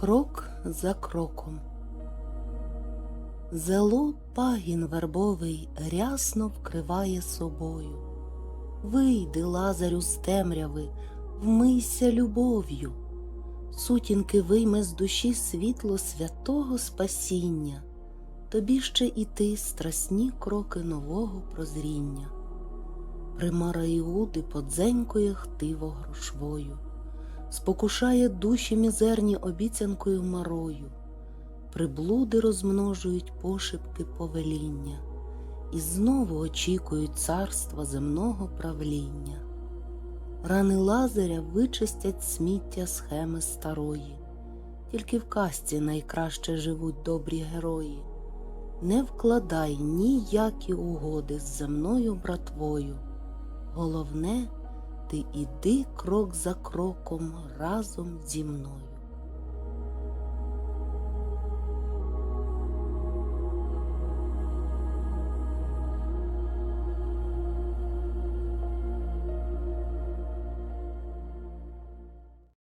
Крок за кроком. Зело пагін вербовий рясно вкриває собою. Вийди, Лазарю, з темряви, вмийся любов'ю. Сутінки вийме з душі світло святого спасіння. Тобі ще іти страсні кроки нового прозріння. Примара Іуди подзенькує хтиво грошвою, спокушає душі мізерні обіцянкою марою, приблуди розмножують пошепки повеління і знову очікують царства земного правління. Рани Лазаря вичистять сміття схеми старої, тільки в казці найкраще живуть добрі герої. Не вкладай ніякі угоди з земною братвою. Головне, ти іди крок за кроком разом зі мною.